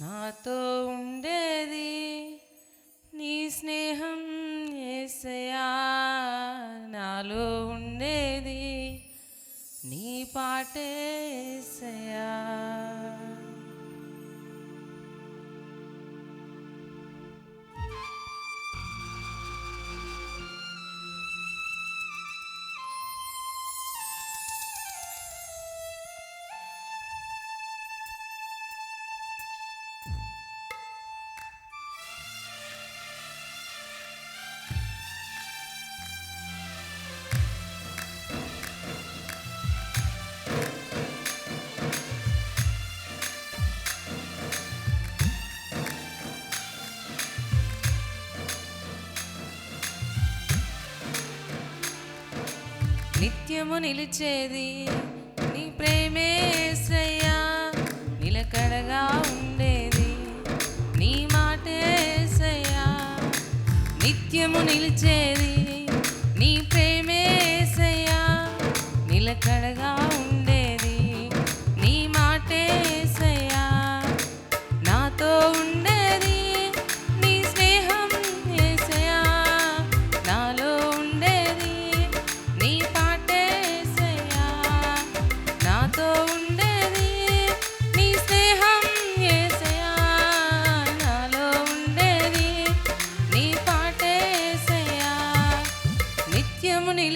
నాతో ఉండేది నీ స్నేహం ఏసయా నాలో ఉండేది నీ పాటే ఏసయా నిత్యము నిలిచేది నీ ప్రేమే శ్రయ్యా నిలకడగా ఉండేది నీ మాటే శ్రయ్యా నిత్యము నిలిచేది నీ ప్రేమే శ్రయ్యా నిలకడగా ఉండేది నీ మాటే శ్రయ్యా నాతో ఉండే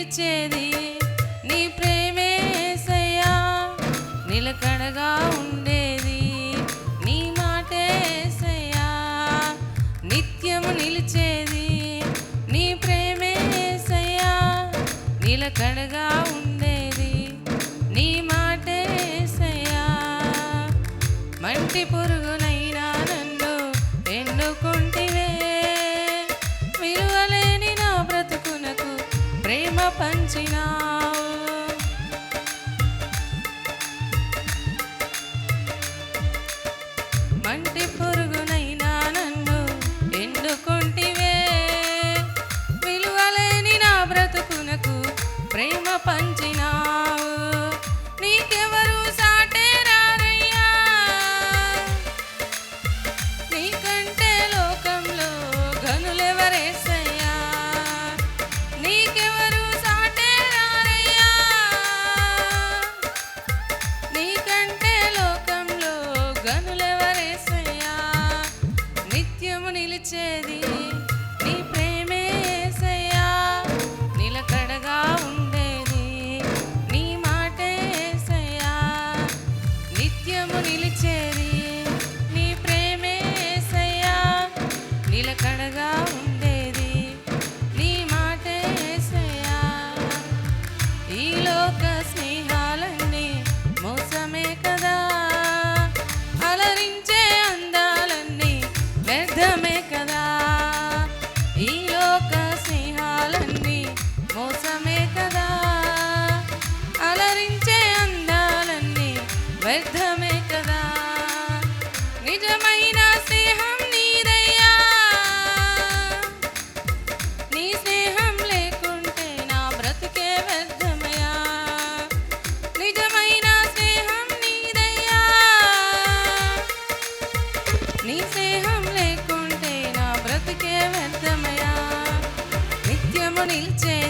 నిత్యము నీ ప్రేమేసయ్యా నిలకడగా ఉండేది నీ మాటేసయ్యా నిత్యము నిలిచేది నీ ప్రేమేసయ్యా నిలకడగా ఉండేది నీ మాటేసయ్యా మంటి పురుగునైనా నన్ను ఎన్నుకుంటివే ప్రేమ వ్యర్థమే కదా. నిజమైన స్నేహం నీదయ్యా. నీ స్నేహం లేకుంటే నా బ్రతికే వ్యర్థమయ్యా. నిజమైన స్నేహం నీదయ్యా. నీ స్నేహం లేకుంటే నా బ్రతికే వ్యర్థమయ్యా. నిత్యము నిలిచే